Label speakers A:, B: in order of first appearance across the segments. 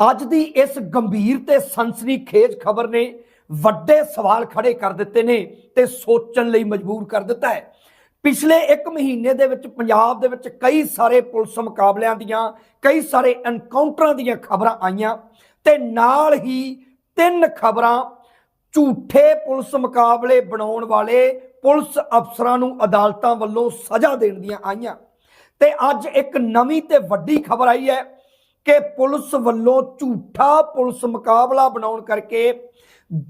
A: ਅੱਜ ਦੀ ਇਸ ਗੰਭੀਰ ਤੇ ਸਨਸਨੀਖੇਜ ਖਬਰ ਨੇ ਵੱਡੇ ਸਵਾਲ ਖੜੇ ਕਰ ਦਿੱਤੇ ਨੇ ਤੇ ਸੋਚਣ ਲਈ ਮਜਬੂਰ ਕਰ ਦਿੱਤਾ ਹੈ। ਪਿਛਲੇ 1 ਮਹੀਨੇ ਦੇ ਵਿੱਚ ਪੰਜਾਬ ਦੇ ਵਿੱਚ ਕਈ ਸਾਰੇ ਪੁਲਿਸ ਮੁਕਾਬਲਿਆਂ ਦੀਆਂ, ਕਈ ਸਾਰੇ ਐਨਕਾਊਂਟਰਾਂ ਦੀਆਂ ਖਬਰਾਂ ਆਈਆਂ ਤੇ ਨਾਲ ਹੀ ਤਿੰਨ ਖਬਰਾਂ ਝੂਠੇ ਪੁਲਿਸ ਮੁਕਾਬਲੇ ਬਣਾਉਣ ਵਾਲੇ ਪੁਲਿਸ ਅਫਸਰਾਂ ਨੂੰ ਅਦਾਲਤਾਂ ਵੱਲੋਂ ਸਜ਼ਾ ਦੇਣ ਦੀਆਂ ਆਈਆਂ। ਤੇ ਅੱਜ ਇੱਕ ਨਵੀਂ ਤੇ ਵੱਡੀ ਖਬਰ ਆਈ ਹੈ ਕਿ ਪੁਲਿਸ ਵੱਲੋਂ ਝੂਠਾ ਪੁਲਿਸ ਮੁਕਾਬਲਾ ਬਣਾਉਣ ਕਰਕੇ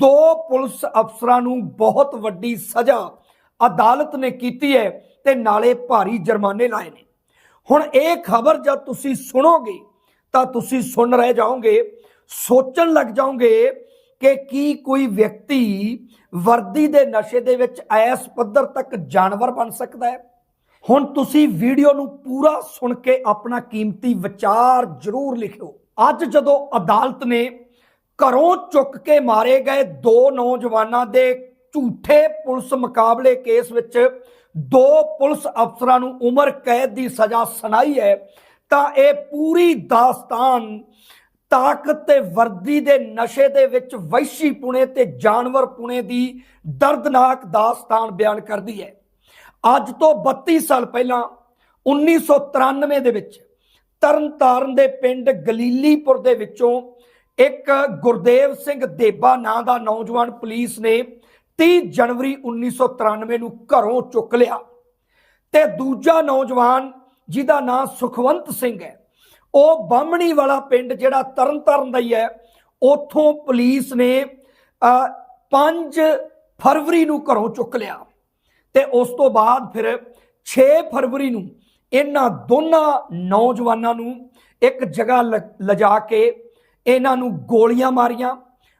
A: ਦੋ ਪੁਲਿਸ ਅਫਸਰਾਂ ਨੂੰ ਬਹੁਤ ਵੱਡੀ ਸਜ਼ਾ ਅਦਾਲਤ ਨੇ ਕੀਤੀ ਹੈ ਤੇ ਨਾਲੇ ਭਾਰੀ ਜੁਰਮਾਨੇ ਲਾਏ ਨੇ। ਹੁਣ ਇਹ ਖਬਰ ਜਦ ਤੁਸੀਂ ਸੁਣੋਗੇ, ਤਾਂ ਤੁਸੀਂ ਸੁਣ ਰਹਿ ਜਾਓਗੇ, ਸੋਚਣ ਲੱਗ ਜਾਓਗੇ ਕਿ ਕੀ ਕੋਈ ਵਿਅਕਤੀ ਵਰਦੀ ਦੇ ਨਸ਼ੇ ਦੇ ਵਿੱਚ ਐਸ ਪੱਧਰ ਤੱਕ ਜਾਨਵਰ ਬਣ ਸਕਦਾ ਹੈ। ਹੁਣ ਤੁਸੀਂ ਵੀਡੀਓ ਨੂੰ ਪੂਰਾ ਸੁਣ ਕੇ ਆਪਣਾ ਕੀਮਤੀ ਵਿਚਾਰ ਜ਼ਰੂਰ ਲਿਖਿਓ। ਅੱਜ ਜਦੋਂ ਅਦਾਲਤ ਨੇ ਘਰੋਂ ਚੁੱਕ ਕੇ ਮਾਰੇ ਗਏ ਦੋ ਨੌਜਵਾਨਾਂ ਦੇ ਝੂਠੇ ਪੁਲਿਸ ਮੁਕਾਬਲੇ ਕੇਸ ਵਿੱਚ ਦੋ ਪੁਲਿਸ ਅਫਸਰਾਂ ਨੂੰ ਉਮਰ ਕੈਦ ਦੀ ਸਜ਼ਾ ਸੁਣਾਈ ਹੈ, ਤਾਂ ਇਹ ਪੂਰੀ ਦਾਸਤਾਨ ਤਾਕਤ ਤੇ ਵਰਦੀ ਦੇ ਨਸ਼ੇ ਦੇ ਵਿੱਚ ਵੈਸ਼ੀ ਪੁਣੇ ਤੇ ਜਾਨਵਰ ਪੁਣੇ ਦੀ ਦਰਦਨਾਕ ਦਾਸਤਾਨ ਬਿਆਨ ਕਰਦੀ ਹੈ। ਅੱਜ ਤੋਂ 32 ਸਾਲ ਪਹਿਲਾਂ 1993 ਦੇ ਵਿੱਚ ਤਰਨਤਾਰਨ ਦੇ ਪਿੰਡ ਗਲੀਲੀਪੁਰ ਦੇ ਵਿੱਚੋਂ ਇੱਕ ਗੁਰਦੇਵ ਸਿੰਘ ਦੇਬਾ ਨਾਂ ਦਾ ਨੌਜਵਾਨ ਪੁਲਿਸ ਨੇ 30 ਜਨਵਰੀ 1993 ਨੂੰ ਘਰੋਂ ਚੁੱਕ ਲਿਆ। ਤੇ ਦੂਜਾ ਨੌਜਵਾਨ ਜਿਹਦਾ ਨਾਂ ਸੁਖਵੰਤ ਸਿੰਘ ਹੈ, ਉਹ ਬਾਹਮਣੀ ਵਾਲਾ ਪਿੰਡ ਜਿਹੜਾ ਤਰਨਤਾਰਨ ਦਾ ਹੀ ਹੈ, ਉਥੋਂ ਪੁਲਿਸ ਨੇ 5 ਫਰਵਰੀ ਨੂੰ ਘਰੋਂ ਚੁੱਕ ਲਿਆ। ਤੇ ਉਸ ਤੋਂ ਬਾਅਦ ਫਿਰ 6 ਫਰਵਰੀ ਨੂੰ ਇਹਨਾਂ ਦੋਨਾਂ ਨੌਜਵਾਨਾਂ ਨੂੰ ਇੱਕ ਜਗ੍ਹਾ ਲਿਜਾ ਕੇ ਇਹਨਾਂ ਨੂੰ ਗੋਲੀਆਂ ਮਾਰੀਆਂ।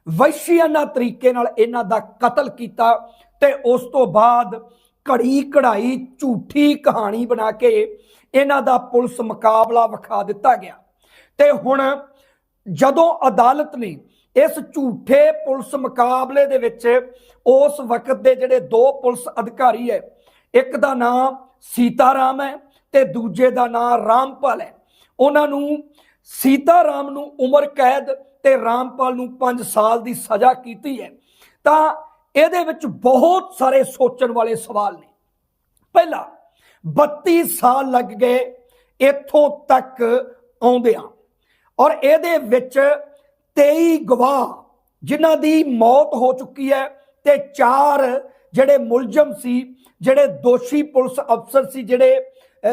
A: ਵਹਿਸ਼ੀਆਨਾ ਤਰੀਕੇ ਨਾਲ ਇਹਨਾਂ ਦਾ ਕਤਲ ਕੀਤਾ ਤੇ ਉਸ ਤੋਂ ਬਾਅਦ ਘੜੀ ਕਢਾਈ, ਝੂਠੀ ਕਹਾਣੀ ਬਣਾ ਕੇ ਇਹਨਾਂ ਦਾ ਪੁਲਿਸ ਮੁਕਾਬਲਾ ਵਿਖਾ ਦਿੱਤਾ ਗਿਆ। ਤੇ ਹੁਣ ਜਦੋਂ ਅਦਾਲਤ ਨੇ ਇਸ ਝੂਠੇ ਪੁਲਿਸ ਮੁਕਾਬਲੇ ਦੇ ਵਿੱਚ ਉਸ ਵਕਤ ਦੇ ਜਿਹੜੇ ਦੋ ਪੁਲਿਸ ਅਧਿਕਾਰੀ ਹੈ, ਇੱਕ ਦਾ ਨਾਮ ਸੀਤਾਰਾਮ ਹੈ ਤੇ ਦੂਜੇ ਦਾ ਨਾਮ ਰਾਮਪਾਲ ਹੈ। ਉਹਨਾਂ ਨੂੰ ਸੀਤਾਰਾਮ ਨੂੰ ਉਮਰ ਕੈਦ ਤੇ ਰਾਮਪਾਲ ਨੂੰ 5 ਸਾਲ ਦੀ ਸਜ਼ਾ ਕੀਤੀ ਹੈ। ਤਾਂ ਇਹਦੇ ਵਿੱਚ ਬਹੁਤ ਸਾਰੇ ਸੋਚਣ ਵਾਲੇ ਸਵਾਲ ਨੇ। ਪਹਿਲਾ 32 ਸਾਲ ਲੱਗ ਗਏ, ਇੱਥੋਂ ਤੱਕ ਆਉਂਦਿਆਂ। ਔਰ ਇਹਦੇ ਵਿੱਚ 23 ਗਵਾਹ ਜਿਨ੍ਹਾਂ ਦੀ ਮੌਤ ਹੋ ਚੁੱਕੀ ਹੈ ਤੇ ਚਾਰ ਜਿਹੜੇ ਮੁਲਜ਼ਮ ਸੀ, ਜਿਹੜੇ ਦੋਸ਼ੀ ਪੁਲਿਸ ਅਫਸਰ ਸੀ, ਜਿਹੜੇ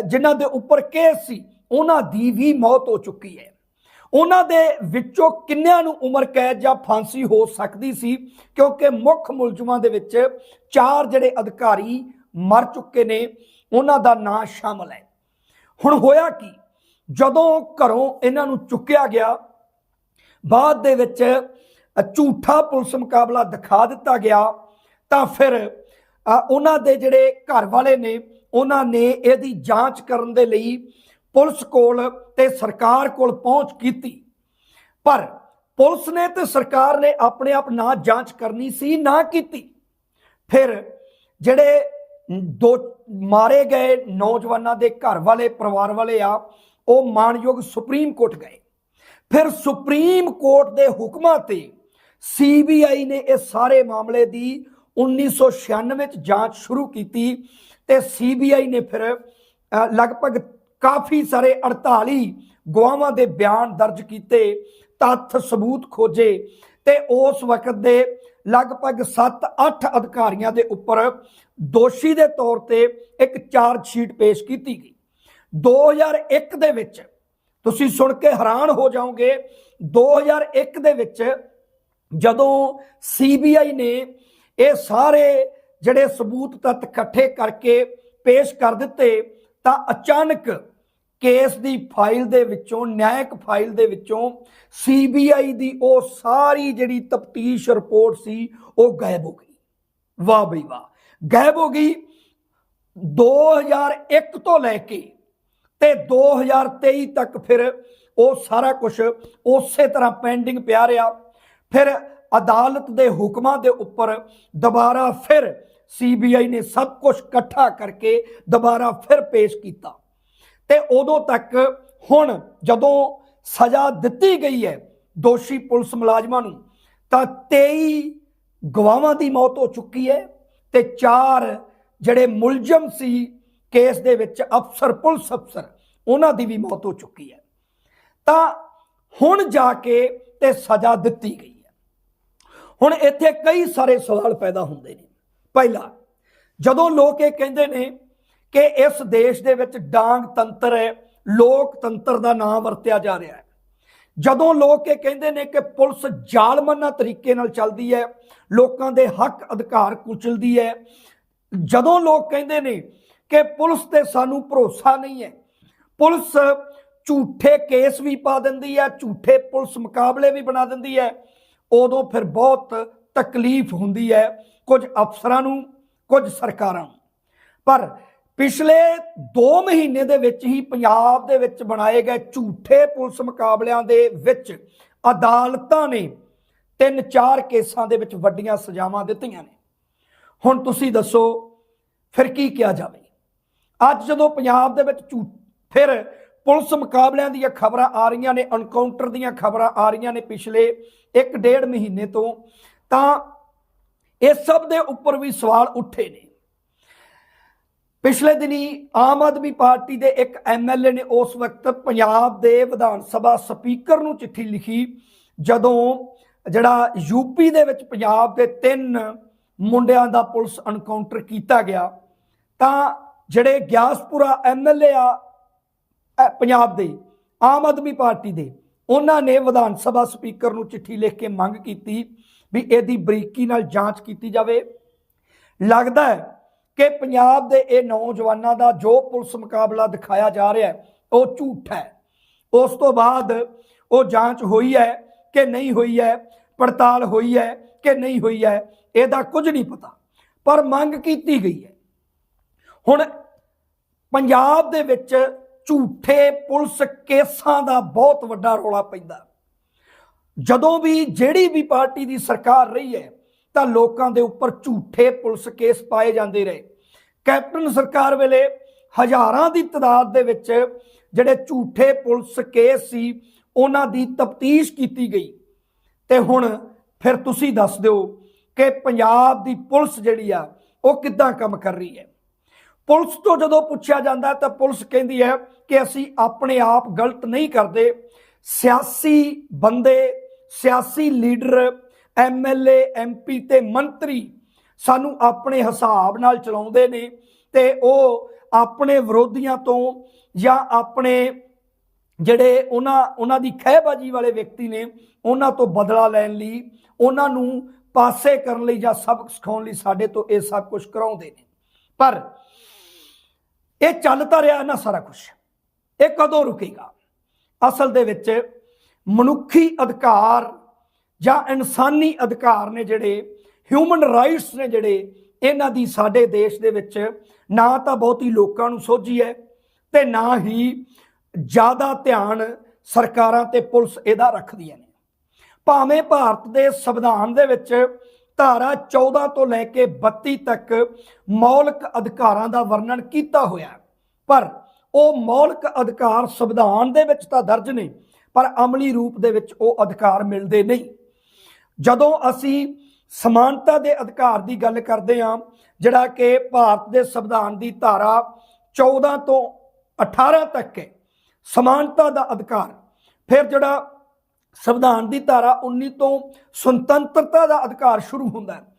A: ਜਿਨ੍ਹਾਂ ਦੇ ਉੱਪਰ ਕੇਸ ਸੀ, ਉਹਨਾਂ ਦੀ ਵੀ ਮੌਤ ਹੋ ਚੁੱਕੀ ਹੈ। ਉਹਨਾਂ ਦੇ ਵਿੱਚੋਂ ਕਿੰਨਿਆਂ ਨੂੰ ਉਮਰ ਕੈਦ ਜਾਂ ਫਾਂਸੀ ਹੋ ਸਕਦੀ ਸੀ, ਕਿਉਂਕਿ ਮੁੱਖ ਮੁਲਜ਼ਮਾਂ ਦੇ ਵਿੱਚ ਚਾਰ ਜਿਹੜੇ ਅਧਿਕਾਰੀ ਮਰ ਚੁੱਕੇ ਨੇ, ਉਹਨਾਂ ਦਾ ਨਾਂ ਸ਼ਾਮਲ ਹੈ। ਹੁਣ ਹੋਇਆ ਕੀ? ਜਦੋਂ ਘਰੋਂ ਇਹਨਾਂ ਨੂੰ ਚੁੱਕਿਆ ਗਿਆ ਬਾਅਦ ਦੇ ਵਿੱਚ ਝੂਠਾ ਪੁਲਿਸ ਮੁਕਾਬਲਾ ਦਿਖਾ ਦਿੱਤਾ ਗਿਆ, ਤਾਂ ਫਿਰ ਉਹਨਾਂ ਦੇ ਜਿਹੜੇ ਘਰ ਵਾਲੇ ਨੇ, ਉਹਨਾਂ ਨੇ ਇਹਦੀ ਜਾਂਚ ਕਰਨ ਦੇ ਲਈ ਪੁਲਿਸ ਕੋਲ ਤੇ ਸਰਕਾਰ ਕੋਲ ਪਹੁੰਚ ਕੀਤੀ। ਪਰ ਪੁਲਿਸ ਨੇ ਤੇ ਸਰਕਾਰ ਨੇ ਆਪਣੇ ਆਪ ਨਾ ਜਾਂਚ ਕਰਨੀ ਸੀ, ਨਾ ਕੀਤੀ। ਫਿਰ ਜਿਹੜੇ ਦੋ ਮਾਰੇ ਗਏ ਨੌਜਵਾਨਾਂ ਦੇ ਘਰ ਵਾਲੇ ਪਰਿਵਾਰ ਵਾਲੇ ਆ, ਉਹ ਮਾਨਯੋਗ ਸੁਪਰੀਮ ਕੋਰਟ ਗਏ। ਫਿਰ ਸੁਪਰੀਮ ਕੋਰਟ ਦੇ ਹੁਕਮਾਂ ਤੇ ਸੀਬੀਆਈ ਨੇ ਇਹ ਸਾਰੇ ਮਾਮਲੇ ਦੀ 1996 ਵਿੱਚ ਜਾਂਚ ਸ਼ੁਰੂ ਕੀਤੀ ਤੇ ਸੀਬੀਆਈ ਨੇ ਫਿਰ ਲਗਭਗ ਕਾਫੀ ਸਾਰੇ 48 ਗਵਾਹਾਂ ਦੇ ਬਿਆਨ ਦਰਜ ਕੀਤੇ, ਤੱਥ ਸਬੂਤ ਖੋਜੇ ਤੇ ਉਸ ਵਕਤ ਦੇ ਲਗਭਗ 7-8 ਅਧਿਕਾਰੀਆਂ ਦੇ ਉੱਪਰ ਦੋਸ਼ੀ ਦੇ ਤੌਰ ਤੇ ਇੱਕ ਚਾਰਜ ਸ਼ੀਟ ਪੇਸ਼ ਕੀਤੀ ਗਈ। 2001 ਦੇ ਵਿੱਚ ਤੁਸੀਂ ਸੁਣ ਕੇ ਹੈਰਾਨ ਹੋ ਜਾਓਗੇ 2001 ਦੇ ਵਿੱਚ ਜਦੋਂ ਸੀਬੀਆਈ ਨੇ ਇਹ ਸਾਰੇ ਜਿਹੜੇ ਸਬੂਤ ਤੱਤ ਇਕੱਠੇ ਕਰਕੇ ਪੇਸ਼ ਕਰ ਦਿੱਤੇ, ਤਾਂ ਅਚਾਨਕ ਕੇਸ ਦੀ ਫਾਈਲ ਦੇ ਵਿੱਚੋਂ, ਨਿਆਇਕ ਫਾਈਲ ਦੇ ਵਿੱਚੋਂ ਸੀਬੀਆਈ ਦੀ ਉਹ ਸਾਰੀ ਜਿਹੜੀ ਤਫਤੀਸ਼ ਰਿਪੋਰਟ ਸੀ, ਉਹ ਗਾਇਬ ਹੋ ਗਈ। ਵਾਹ ਬਈ ਵਾਹ। ਗਾਇਬ ਹੋ ਗਈ। 2001 ਤੋਂ ਲੈ ਕੇ ਤੇ 2023 ਤੱਕ ਫਿਰ ਉਹ ਸਾਰਾ ਕੁਝ ਉਸੇ ਤਰ੍ਹਾਂ ਪੈਂਡਿੰਗ ਪਿਆ ਰਿਹਾ। ਫਿਰ ਅਦਾਲਤ ਦੇ ਹੁਕਮਾਂ ਦੇ ਉੱਪਰ ਦੁਬਾਰਾ ਫਿਰ ਸੀਬੀਆਈ ਨੇ ਸਭ ਕੁਝ ਇਕੱਠਾ ਕਰਕੇ ਦੁਬਾਰਾ ਫਿਰ ਪੇਸ਼ ਕੀਤਾ। ਤੇ ਉਦੋਂ ਤੱਕ ਹੁਣ ਜਦੋਂ ਸਜ਼ਾ ਦਿੱਤੀ ਗਈ ਹੈ ਦੋਸ਼ੀ ਪੁਲਿਸ ਮੁਲਾਜ਼ਮਾਂ ਨੂੰ, ਤਾਂ 23 ਗਵਾਹਾਂ ਦੀ ਮੌਤ ਹੋ ਚੁੱਕੀ ਹੈ ਤੇ ਚਾਰ ਜਿਹੜੇ ਮੁਲਜ਼ਮ ਸੀ ਕੇਸ ਦੇ ਵਿੱਚ ਅਫਸਰ, ਪੁਲਿਸ ਅਫਸਰ, ਉਹਨਾਂ ਦੀ ਵੀ ਮੌਤ ਹੋ ਚੁੱਕੀ ਹੈ। ਤਾਂ ਹੁਣ ਜਾ ਕੇ ਤੇ ਸਜ਼ਾ ਦਿੱਤੀ ਗਈ ਹੈ। ਹੁਣ ਇੱਥੇ ਕਈ ਸਾਰੇ ਸਵਾਲ ਪੈਦਾ ਹੁੰਦੇ ਨੇ। ਪਹਿਲਾ, ਜਦੋਂ ਲੋਕ ਇਹ ਕਹਿੰਦੇ ਨੇ ਕਿ ਇਸ ਦੇਸ਼ ਦੇ ਵਿੱਚ ਡਾਂਗ ਤੰਤਰ ਹੈ ਲੋਕਤੰਤਰ ਦਾ ਨਾਮ ਵਰਤਿਆ ਜਾ ਰਿਹਾ ਹੈ। ਜਦੋਂ ਲੋਕ ਇਹ ਕਹਿੰਦੇ ਨੇ ਕਿ ਪੁਲਿਸ ਜ਼ਾਲਮਾਨਾ ਤਰੀਕੇ ਨਾਲ ਚੱਲਦੀ ਹੈ, ਲੋਕਾਂ ਦੇ ਹੱਕ ਅਧਿਕਾਰ ਕੁਚਲਦੀ ਹੈ, ਜਦੋਂ ਲੋਕ ਕਹਿੰਦੇ ਨੇ ਕਿ ਪੁਲਿਸ ਤੇ ਸਾਨੂੰ ਭਰੋਸਾ ਨਹੀਂ ਹੈ। ਪੁਲਿਸ ਝੂਠੇ ਕੇਸ ਵੀ ਪਾ ਦਿੰਦੀ ਹੈ, ਝੂਠੇ ਪੁਲਿਸ ਮੁਕਾਬਲੇ ਵੀ ਬਣਾ ਦਿੰਦੀ ਹੈ। ਉਦੋਂ ਫਿਰ ਬਹੁਤ ਤਕਲੀਫ ਹੁੰਦੀ ਹੈ ਕੁਝ ਅਫਸਰਾਂ ਨੂੰ, ਕੁਝ ਸਰਕਾਰਾਂ ਨੂੰ। ਪਰ ਪਿਛਲੇ 2 ਮਹੀਨੇ ਦੇ ਵਿੱਚ ਹੀ ਪੰਜਾਬ ਦੇ ਵਿੱਚ ਬਣਾਏ ਗਏ ਝੂਠੇ ਪੁਲਿਸ ਮੁਕਾਬਲਿਆਂ ਦੇ ਵਿੱਚ ਅਦਾਲਤਾਂ ਨੇ ਤਿੰਨ ਚਾਰ ਕੇਸਾਂ ਦੇ ਵਿੱਚ ਵੱਡੀਆਂ ਸਜ਼ਾਵਾਂ ਦਿੱਤੀਆਂ ਨੇ। ਹੁਣ ਤੁਸੀਂ ਦੱਸੋ, ਫਿਰ ਕੀ ਕਿਹਾ ਜਾਵੇ? ਅੱਜ ਜਦੋਂ ਪੰਜਾਬ ਦੇ ਵਿੱਚ ਝੂਠ ਫਿਰ ਪੁਲਿਸ ਮੁਕਾਬਲਿਆਂ ਦੀਆਂ ਖਬਰਾਂ ਆ ਰਹੀਆਂ ਨੇ ਐਨਕਾਊਂਟਰ ਦੀਆਂ ਖਬਰਾਂ ਆ ਰਹੀਆਂ ਨੇ ਪਿਛਲੇ 1.5 ਮਹੀਨੇ ਤੋਂ, ਤਾਂ ਇਹ ਸਭ ਦੇ ਉੱਪਰ ਵੀ ਸਵਾਲ ਉੱਠੇ ਨੇ। ਪਿਛਲੇ ਦਿਨੀ ਆਮ ਆਦਮੀ ਪਾਰਟੀ ਦੇ ਇੱਕ ਐਮਐਲਏ ਨੇ ਉਸ ਵਕਤ ਪੰਜਾਬ ਦੇ ਵਿਧਾਨ ਸਭਾ ਸਪੀਕਰ ਨੂੰ ਚਿੱਠੀ ਲਿਖੀ, ਜਦੋਂ ਜਿਹੜਾ ਯੂਪੀ ਦੇ ਵਿੱਚ ਪੰਜਾਬ ਦੇ ਤਿੰਨ ਮੁੰਡਿਆਂ ਦਾ ਪੁਲਿਸ ਐਨਕਾਊਂਟਰ ਕੀਤਾ ਗਿਆ, ਤਾਂ ਜਿਹੜੇ ਗਿਆਸਪੁਰਾ ਐਮਐਲਏ ਆ ਪੰਜਾਬ ਦੇ, ਆਮ ਆਦਮੀ ਪਾਰਟੀ ਦੇ, ਉਹਨਾਂ ਨੇ ਵਿਧਾਨ ਸਭਾ ਸਪੀਕਰ ਨੂੰ ਚਿੱਠੀ ਲਿਖ ਕੇ ਮੰਗ ਕੀਤੀ ਵੀ ਇਹਦੀ ਬਰੀਕੀ ਨਾਲ ਜਾਂਚ ਕੀਤੀ ਜਾਵੇ। ਲੱਗਦਾ ਹੈ ਕਿ ਪੰਜਾਬ ਦੇ ਇਹ ਨੌਜਵਾਨਾਂ ਦਾ ਜੋ ਪੁਲਿਸ ਮੁਕਾਬਲਾ ਦਿਖਾਇਆ ਜਾ ਰਿਹਾ ਹੈ, ਉਹ ਝੂਠ ਹੈ। ਉਸ ਤੋਂ ਬਾਅਦ ਉਹ ਜਾਂਚ ਹੋਈ ਹੈ ਕਿ ਨਹੀਂ ਹੋਈ ਹੈ, ਪੜਤਾਲ ਹੋਈ ਹੈ ਕਿ ਨਹੀਂ ਹੋਈ ਹੈ, ਇਹਦਾ ਕੁਝ ਨਹੀਂ ਪਤਾ। ਪਰ ਮੰਗ ਕੀਤੀ ਗਈ ਹੈ ਹੁਣ ਪੰਜਾਬ ਦੇ ਵਿੱਚ ਝੂਠੇ ਪੁਲਿਸ ਕੇਸਾਂ ਦਾ ਬਹੁਤ ਵੱਡਾ ਰੌਲਾ ਪੈਂਦਾ। ਜਦੋਂ ਵੀ ਜਿਹੜੀ ਵੀ ਪਾਰਟੀ ਦੀ ਸਰਕਾਰ ਰਹੀ ਹੈ, ਤਾਂ ਲੋਕਾਂ ਦੇ ਉੱਪਰ ਝੂਠੇ ਪੁਲਿਸ ਕੇਸ ਪਾਏ ਜਾਂਦੇ ਰਹੇ। ਕੈਪਟਨ ਸਰਕਾਰ ਵੇਲੇ ਹਜ਼ਾਰਾਂ ਦੀ ਤਦਾਦ ਦੇ ਵਿੱਚ ਜਿਹੜੇ ਝੂਠੇ ਪੁਲਿਸ ਕੇਸ ਸੀ, ਉਹਨਾਂ ਦੀ ਤਫਤੀਸ਼ ਕੀਤੀ ਗਈ। ਤੇ ਹੁਣ ਫਿਰ ਤੁਸੀਂ ਦੱਸ ਦਿਓ ਕਿ ਪੰਜਾਬ ਦੀ ਪੁਲਿਸ ਜਿਹੜੀ ਆ, ਉਹ ਕਿੱਦਾਂ ਕੰਮ ਕਰ ਰਹੀ ਹੈ? ਪੁਲਿਸ ਤੋਂ ਜਦੋਂ ਪੁੱਛਿਆ ਜਾਂਦਾ ਤਾਂ ਪੁਲਿਸ ਕਹਿੰਦੀ ਹੈ ਕਿ ਅਸੀਂ ਆਪਣੇ ਆਪ ਗਲਤ ਨਹੀਂ ਕਰਦੇ। ਸਿਆਸੀ ਬੰਦੇ, ਸਿਆਸੀ ਲੀਡਰ ਐਮਐਲਏ ਐਮਪੀ ਤੇ ਮੰਤਰੀ ਸਾਨੂੰ ਆਪਣੇ ਹਿਸਾਬ ਨਾਲ ਚਲਾਉਂਦੇ ਨੇ ਤੇ ਉਹ ਆਪਣੇ ਵਿਰੋਧੀਆਂ ਤੋਂ ਜਾਂ ਆਪਣੇ ਜਿਹੜੇ ਉਹਨਾਂ ਉਹਨਾਂ ਦੀ ਖਹਿਬਾਜੀ ਵਾਲੇ ਵਿਅਕਤੀ ਨੇ ਉਹਨਾਂ ਤੋਂ ਬਦਲਾ ਲੈਣ ਲਈ, ਉਹਨਾਂ ਨੂੰ ਪਾਸੇ ਕਰਨ ਲਈ ਜਾਂ ਸਬਕ ਸਿਖਾਉਣ ਲਈ ਸਾਡੇ ਤੋਂ ਇਹ ਸਭ ਕੁਝ ਕਰਾਉਂਦੇ ਨੇ। ਪਰ ਇਹ ਚੱਲ ਤਾਂ ਰਿਹਾ ਨਾ ਸਾਰਾ ਕੁਝ ਇਹ ਕਦੋਂ ਰੁਕੇਗਾ? ਅਸਲ ਦੇ ਵਿੱਚ ਮਨੁੱਖੀ ਅਧਿਕਾਰ ਜਾਂ ਇਨਸਾਨੀ ਅਧਿਕਾਰ ਨੇ ਜਿਹੜੇ ਹਿਊਮਨ ਰਾਈਟਸ ਨੇ ਜਿਹੜੇ, ਇਹਨਾਂ ਦੀ ਸਾਡੇ ਦੇਸ਼ ਦੇ ਵਿੱਚ ਨਾ ਤਾਂ ਬਹੁਤੀ ਲੋਕਾਂ ਨੂੰ ਸੋਝੀ ਹੈ ਤੇ ਨਾ ਹੀ ਜ਼ਿਆਦਾ ਧਿਆਨ ਸਰਕਾਰਾਂ ਤੇ ਪੁਲਿਸ ਇਹਦਾ ਰੱਖਦੀਆਂ ਨੇ। ਭਾਵੇਂ ਭਾਰਤ ਦੇ ਸੰਵਿਧਾਨ ਦੇ ਵਿੱਚ ਧਾਰਾ 14 ਤੋਂ ਲੈ ਕੇ 32 ਤੱਕ ਮੌਲਿਕ ਅਧਿਕਾਰਾਂ ਦਾ ਵਰਣਨ ਕੀਤਾ ਹੋਇਆ ਪਰ ਉਹ ਮੌਲਿਕ ਅਧਿਕਾਰ ਸੰਵਿਧਾਨ ਦੇ ਵਿੱਚ ਤਾਂ ਦਰਜ ਨੇ, ਪਰ ਅਮਲੀ ਰੂਪ ਦੇ ਵਿੱਚ ਉਹ ਅਧਿਕਾਰ ਮਿਲਦੇ ਨਹੀਂ। ਜਦੋਂ ਅਸੀਂ ਸਮਾਨਤਾ ਦੇ ਅਧਿਕਾਰ ਦੀ ਗੱਲ ਕਰਦੇ ਹਾਂ, ਜਿਹੜਾ ਕਿ ਭਾਰਤ ਦੇ ਸੰਵਿਧਾਨ ਦੀ ਧਾਰਾ 14 ਤੋਂ 18 ਤੱਕ ਹੈ, ਸਮਾਨਤਾ ਦਾ ਅਧਿਕਾਰ, ਫਿਰ ਜਿਹੜਾ ਸੰਵਿਧਾਨ ਦੀ ਧਾਰਾ 19 ਤੋਂ ਸੁਤੰਤਰਤਾ ਦਾ ਅਧਿਕਾਰ ਸ਼ੁਰੂ ਹੁੰਦਾ ਹੈ।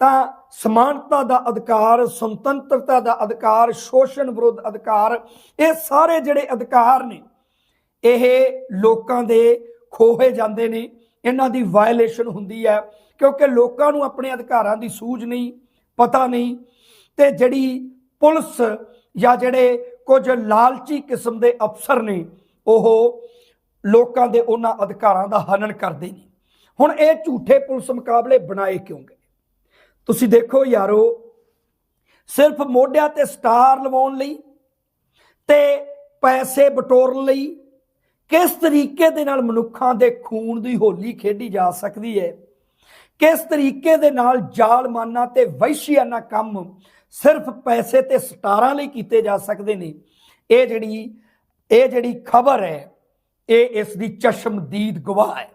A: ਤਾਂ ਸਮਾਨਤਾ ਦਾ ਅਧਿਕਾਰ, ਸੁਤੰਤਰਤਾ ਦਾ ਅਧਿਕਾਰ, ਸ਼ੋਸ਼ਣ ਵਿਰੁੱਧ ਅਧਿਕਾਰ, ਇਹ ਸਾਰੇ ਜਿਹੜੇ ਅਧਿਕਾਰ ਨੇ, ਇਹ ਲੋਕਾਂ ਦੇ ਖੋਹੇ ਜਾਂਦੇ ਨੇ। ਇਹਨਾਂ ਦੀ ਵਾਇਲੇਸ਼ਨ ਹੁੰਦੀ ਹੈ, ਕਿਉਂਕਿ ਲੋਕਾਂ ਨੂੰ ਆਪਣੇ ਅਧਿਕਾਰਾਂ ਦੀ ਸੂਝ ਨਹੀਂ, ਪਤਾ ਨਹੀਂ। ਤੇ ਜਿਹੜੀ ਪੁਲਿਸ ਜਾਂ ਜਿਹੜੇ ਕੁਝ ਲਾਲਚੀ ਕਿਸਮ ਦੇ ਅਫਸਰ ਨੇ, ਉਹ ਲੋਕਾਂ ਦੇ ਉਹਨਾਂ ਅਧਿਕਾਰਾਂ ਦਾ ਹਨਨ ਕਰਦੇ ਨੇ। ਹੁਣ ਇਹ ਝੂਠੇ ਪੁਲਿਸ ਮੁਕਾਬਲੇ ਬਣਾਏ ਕਿਉਂ ਗਏ? ਤੁਸੀਂ ਦੇਖੋ ਯਾਰੋ, ਸਿਰਫ ਮੋਢਿਆਂ ਤੇ ਸਟਾਰ ਲਵਾਉਣ ਲਈ ਤੇ ਪੈਸੇ ਬਟੋਰਨ ਲਈ ਕਿਸ ਤਰੀਕੇ ਦੇ ਨਾਲ ਮਨੁੱਖਾਂ ਦੇ ਖੂਨ ਦੀ ਹੋਲੀ ਖੇਡੀ ਜਾ ਸਕਦੀ ਹੈ? ਕਿਸ ਤਰੀਕੇ ਦੇ ਨਾਲ ਜ਼ਾਲਮਾਨਾ ਤੇ ਵਹਿਸ਼ੀਆਨਾ ਕੰਮ ਸਿਰਫ ਪੈਸੇ ਤੇ ਸਟਾਰਾਂ ਲਈ ਕੀਤੇ ਜਾ ਸਕਦੇ ਨੇ? ਇਹ ਜਿਹੜੀ ਇਹ ਜਿਹੜੀ ਖਬਰ ਹੈ ਇਹ ਇਸ ਦੀ ਚਸ਼ਮਦੀਦ ਗਵਾਹ ਹੈ।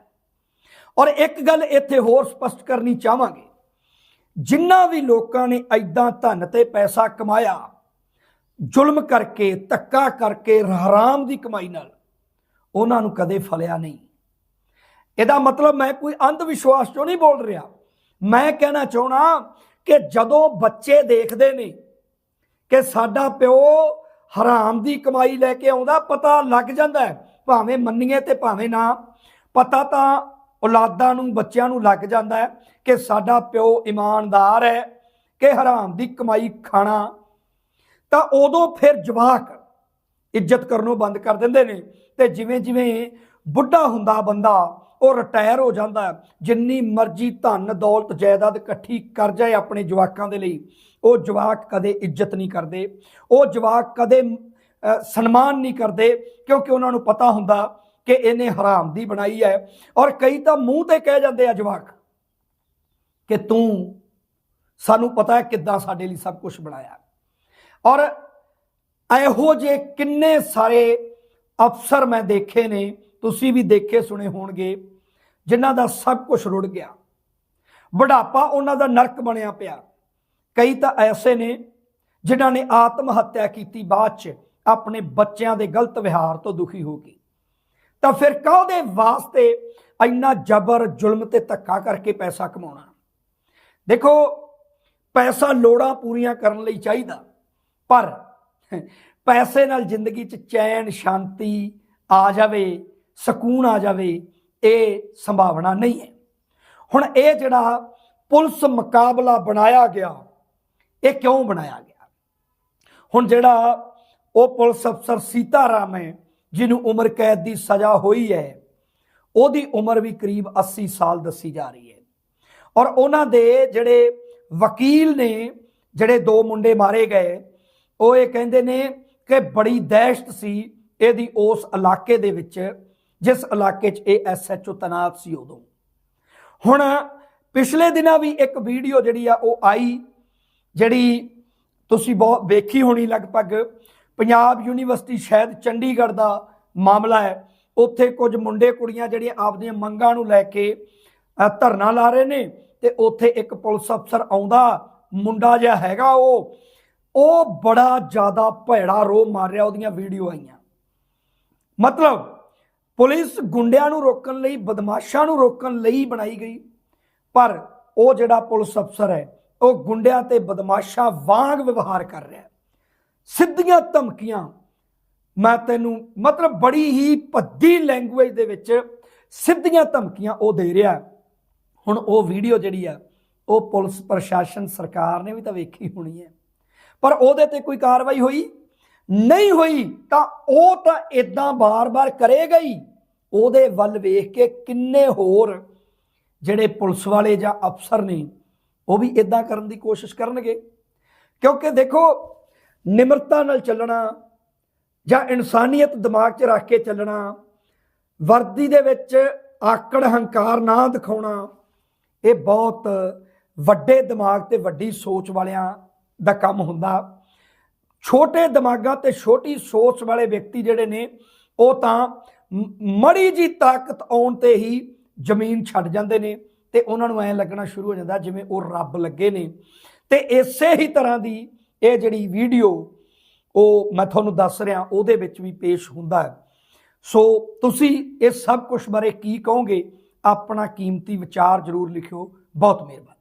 A: ਔਰ ਇੱਕ ਗੱਲ ਇੱਥੇ ਹੋਰ ਸਪਸ਼ਟ ਕਰਨੀ ਚਾਹਾਂਗੇ। ਜਿੰਨਾ ਵੀ ਲੋਕਾਂ ਨੇ ਐਦਾਂ ਧਨ ਤੇ ਪੈਸਾ ਕਮਾਇਆ, ਜ਼ੁਲਮ ਕਰਕੇ, ਧੱਕਾ ਕਰਕੇ, ਹਰਾਮ ਦੀ ਕਮਾਈ ਨਾਲ, ਉਹਨਾਂ ਨੂੰ ਕਦੇ ਫਲਿਆ ਨਹੀਂ। ਇਹਦਾ ਮਤਲਬ ਮੈਂ ਕੋਈ ਅੰਧ ਵਿਸ਼ਵਾਸ ਚੋਂ ਨਹੀਂ ਬੋਲ ਰਿਹਾ। ਮੈਂ ਕਹਿਣਾ ਚਾਹਣਾ ਕਿ ਜਦੋਂ ਬੱਚੇ ਦੇਖਦੇ ਨੇ ਕਿ ਸਾਡਾ ਪਿਓ ਹਰਾਮ ਦੀ ਕਮਾਈ ਲੈ ਕੇ ਆਉਂਦਾ, ਪਤਾ ਲੱਗ ਜਾਂਦਾ ਹੈ ਭਾਵੇਂ ਮੰਨੀਏ ਤੇ ਭਾਵੇਂ ਨਾ, ਪਤਾ ਤਾਂ ਔਲਾਦਾਂ ਨੂੰ, ਬੱਚਿਆਂ ਨੂੰ ਲੱਗ ਜਾਂਦਾ ਹੈ ਕਿ ਸਾਡਾ ਪਿਓ ਇਮਾਨਦਾਰ ਹੈ, ਕਿ ਹਰਾਮ ਦੀ ਕਮਾਈ ਖਾਣਾ। ਤਾਂ ਉਦੋਂ ਫਿਰ ਜਵਾਕ ਇੱਜ਼ਤ ਕਰਨੋਂ ਬੰਦ ਕਰ ਦਿੰਦੇ ਨੇ ਤੇ ਜਿਵੇਂ ਜਿਵੇਂ ਬੁੱਢਾ ਹੁੰਦਾ ਬੰਦਾ, ਉਹ ਰਿਟਾਇਰ ਹੋ ਜਾਂਦਾ ਜਿੰਨੀ ਮਰਜ਼ੀ ਧਨ, ਦੌਲਤ, ਜਾਇਦਾਦ ਇਕੱਠੀ ਕਰ ਜਾਏ ਆਪਣੇ ਜਵਾਕਾਂ ਦੇ ਲਈ, ਉਹ ਜਵਾਕ ਕਦੇ ਇੱਜ਼ਤ ਨਹੀਂ ਕਰਦੇ। ਉਹ ਜਵਾਕ ਕਦੇ ਸਨਮਾਨ ਨਹੀਂ ਕਰਦੇ, ਕਿਉਂਕਿ ਉਹਨਾਂ ਨੂੰ ਪਤਾ ਹੁੰਦਾ ਕਿ ਇਹਨੇ ਹਰਾਮ ਦੀ ਬਣਾਈ ਹੈ। ਔਰ ਕਈ ਤਾਂ ਮੂੰਹ ਤੇ ਕਹਿ ਜਾਂਦੇ ਆ ਜਵਾਕ ਕਿ ਤੂੰ ਸਾਨੂੰ ਪਤਾ ਹੈ ਕਿੱਦਾਂ ਸਾਡੇ ਲਈ ਸਭ ਕੁਝ ਬਣਾਇਆ। ਔਰ ਇਹੋ ਜੇ ਕਿੰਨੇ ਸਾਰੇ ਅਫਸਰ ਮੈਂ ਦੇਖੇ ਨੇ, ਤੁਸੀਂ ਵੀ ਦੇਖੇ ਸੁਣੇ ਹੋਣਗੇ, ਜਿਨ੍ਹਾਂ ਦਾ ਸਭ ਕੁਝ ਰੁੜ ਗਿਆ। ਬੁਢਾਪਾ ਉਹਨਾਂ ਦਾ ਨਰਕ ਬਣਿਆ ਪਿਆ। ਕਈ ਤਾਂ ਐਸੇ ਨੇ ਜਿਨ੍ਹਾਂ ਨੇ ਆਤਮ ਹੱਤਿਆ ਕੀਤੀ ਬਾਅਦ ਚ। ਆਪਣੇ ਬੱਚਿਆਂ ਦੇ ਗਲਤ ਵਿਹਾਰ ਤੋਂ ਦੁਖੀ ਹੋ ਗਈ ਤਾਂ ਫਿਰ ਕਾਹਦੇ ਵਾਸਤੇ ਇੰਨਾ ਜ਼ਬਰ, ਜ਼ੁਲਮ ਤੇ ਧੱਕਾ ਕਰਕੇ ਪੈਸਾ ਕਮਾਉਣਾ? ਦੇਖੋ, ਪੈਸਾ ਲੋੜਾਂ ਪੂਰੀਆਂ ਕਰਨ ਲਈ ਚਾਹੀਦਾ, ਪਰ ਪੈਸੇ ਨਾਲ ਜ਼ਿੰਦਗੀ 'ਚ ਚੈਨ, ਸ਼ਾਂਤੀ ਆ ਜਾਵੇ, ਸਕੂਨ ਆ ਜਾਵੇ, ਇਹ ਸੰਭਾਵਨਾ ਨਹੀਂ ਹੈ। ਹੁਣ ਇਹ ਜਿਹੜਾ ਪੁਲਿਸ ਮੁਕਾਬਲਾ ਬਣਾਇਆ ਗਿਆ, ਇਹ ਕਿਉਂ ਬਣਾਇਆ ਗਿਆ? ਹੁਣ ਜਿਹੜਾ ਉਹ ਪੁਲਿਸ ਅਫਸਰ ਸੀਤਾਰਾਮ ਹੈ, ਜਿਹਨੂੰ ਉਮਰ ਕੈਦ ਦੀ ਸਜ਼ਾ ਹੋਈ ਹੈ। ਉਹਦੀ ਉਮਰ ਵੀ ਕਰੀਬ 80 ਸਾਲ ਦੱਸੀ ਜਾ ਰਹੀ ਹੈ। ਔਰ ਉਹਨਾਂ ਦੇ ਜਿਹੜੇ ਵਕੀਲ ਨੇ, ਜਿਹੜੇ ਦੋ ਮੁੰਡੇ ਮਾਰੇ ਗਏ, ਉਹ ਇਹ ਕਹਿੰਦੇ ਨੇ ਕਿ ਬੜੀ ਦਹਿਸ਼ਤ ਸੀ ਇਹਦੀ ਉਸ ਇਲਾਕੇ ਦੇ ਵਿੱਚ, ਜਿਸ ਇਲਾਕੇ 'ਚ ਇਹ ਐਸਐਚਓ ਤਨਾਤ ਸੀ ਉਦੋਂ। ਹੁਣ ਪਿਛਲੇ ਦਿਨਾਂ ਵੀ ਇੱਕ ਵੀਡੀਓ ਜਿਹੜੀ ਆ ਉਹ ਆਈ, ਜਿਹੜੀ ਤੁਸੀਂ ਬਹੁਤ ਵੇਖੀ ਹੋਣੀ ਲਗਭਗ ਪੰਜਾਬ ਯੂਨੀਵਰਸਿਟੀ ਸ਼ਾਇਦ ਚੰਡੀਗੜ੍ਹ ਦਾ ਮਾਮਲਾ ਹੈ। ਉੱਥੇ ਕੁਝ ਮੁੰਡੇ ਕੁੜੀਆਂ ਜਿਹੜੀਆਂ ਆਪਦੀਆਂ ਮੰਗਾਂ ਨੂੰ ਲੈ ਕੇ ਧਰਨਾ ਲਾ ਰਹੇ ਨੇ ਤੇ ਉੱਥੇ ਇੱਕ ਪੁਲਿਸ ਅਫਸਰ ਆਉਂਦਾ, ਮੁੰਡਾ ਜਿਹਾ ਹੈਗਾ ਉਹ ਉਹ ਬੜਾ ਜ਼ਿਆਦਾ ਭੈੜਾ ਰੋ ਮਾਰ ਰਿਹਾ, ਉਹਦੀਆਂ ਵੀਡੀਓ ਆਈਆਂ। ਮਤਲਬ ਪੁਲਿਸ ਗੁੰਡਿਆਂ ਨੂੰ ਰੋਕਣ ਲਈ, ਬਦਮਾਸ਼ਾਂ ਨੂੰ ਰੋਕਣ ਲਈ ਬਣਾਈ ਗਈ, ਪਰ ਉਹ ਜਿਹੜਾ ਪੁਲਿਸ ਅਫਸਰ ਹੈ, ਉਹ ਗੁੰਡਿਆਂ ਤੇ ਬਦਮਾਸ਼ਾਂ ਵਾਂਗ ਵਿਵਹਾਰ ਕਰ ਰਿਹਾ। ਹੈ ਸਿੱਧੀਆਂ ਧਮਕੀਆਂ। ਮੈਂ ਤੈਨੂੰ ਮਤਲਬ ਬੜੀ ਹੀ ਭੱਦੀ ਲੈਂਗੁਏਜ ਦੇ ਵਿੱਚ ਸਿੱਧੀਆਂ ਧਮਕੀਆਂ ਉਹ ਦੇ ਰਿਹਾ। ਹੁਣ ਉਹ ਵੀਡੀਓ ਜਿਹੜੀ ਆ, ਉਹ ਪੁਲਿਸ ਪ੍ਰਸ਼ਾਸਨ ਸਰਕਾਰ ਨੇ ਵੀ ਤਾਂ ਵੇਖੀ ਹੋਣੀ ਹੈ। ਪਰ ਉਹਦੇ ਤੇ ਕੋਈ ਕਾਰਵਾਈ ਹੋਈ? ਨਹੀਂ ਹੋਈ, ਤਾਂ ਉਹ ਤਾਂ ਇਦਾਂ ਬਾਰ-ਬਾਰ ਕਰੇਗਾ ਹੀ ਉਹਦੇ ਵੱਲ ਵੇਖ ਕੇ ਕਿੰਨੇ ਹੋਰ ਜਿਹੜੇ ਪੁਲਿਸ ਵਾਲੇ ਜਾਂ ਅਫਸਰ ਨੇ, ਉਹ ਵੀ ਇਦਾਂ ਕਰਨ ਦੀ ਕੋਸ਼ਿਸ਼ ਕਰਨਗੇ। ਕਿਉਂਕਿ ਦੇਖੋ ਨਿਮਰਤਾ ਨਾਲ ਚੱਲਣਾ ਜਾਂ ਇਨਸਾਨੀਅਤ ਦਿਮਾਗ 'ਚ ਰੱਖ ਕੇ ਚੱਲਣਾ, ਵਰਦੀ ਦੇ ਵਿੱਚ ਆਕੜ ਹੰਕਾਰ ਨਾ ਦਿਖਾਉਣਾ, ਇਹ ਬਹੁਤ ਵੱਡੇ ਦਿਮਾਗ ਤੇ ਵੱਡੀ ਸੋਚ ਵਾਲਿਆਂ ਦਾ ਕੰਮ ਹੁੰਦਾ। ਛੋਟੇ ਦਿਮਾਗਾਂ ਤੇ ਛੋਟੀ ਸੋਚ ਵਾਲੇ ਵਿਅਕਤੀ ਜਿਹੜੇ ਨੇ, ਉਹ ਤਾਂ ਮ- ਮੜੀ ਜੀ ਤਾਕਤ ਆਉਣ ਤੇ ਹੀ ਜ਼ਮੀਨ ਛੱਡ ਜਾਂਦੇ ਨੇ ਤੇ ਉਹਨਾਂ ਨੂੰ ਐਂ ਲੱਗਣਾ ਸ਼ੁਰੂ ਹੋ ਜਾਂਦਾ ਜਿਵੇਂ ਉਹ ਰੱਬ ਲੱਗੇ ਨੇ। ਤੇ ਇਸੇ ਹੀ ਤਰ੍ਹਾਂ ਦੀ ਇਹ ਜਿਹੜੀ ਵੀਡੀਓ ਉਹ ਮੈਂ ਤੁਹਾਨੂੰ ਦੱਸ ਰਿਹਾ, ਉਹਦੇ ਵਿੱਚ ਵੀ ਪੇਸ਼ ਹੁੰਦਾ ਹੈ। ਸੋ ਤੁਸੀਂ ਇਹ ਸਭ ਕੁਝ ਬਾਰੇ ਕੀ ਕਹੋਗੇ, ਆਪਣਾ ਕੀਮਤੀ ਵਿਚਾਰ ਜ਼ਰੂਰ ਲਿਖਿਓ। ਬਹੁਤ ਮਿਹਰਬਾਨੀ।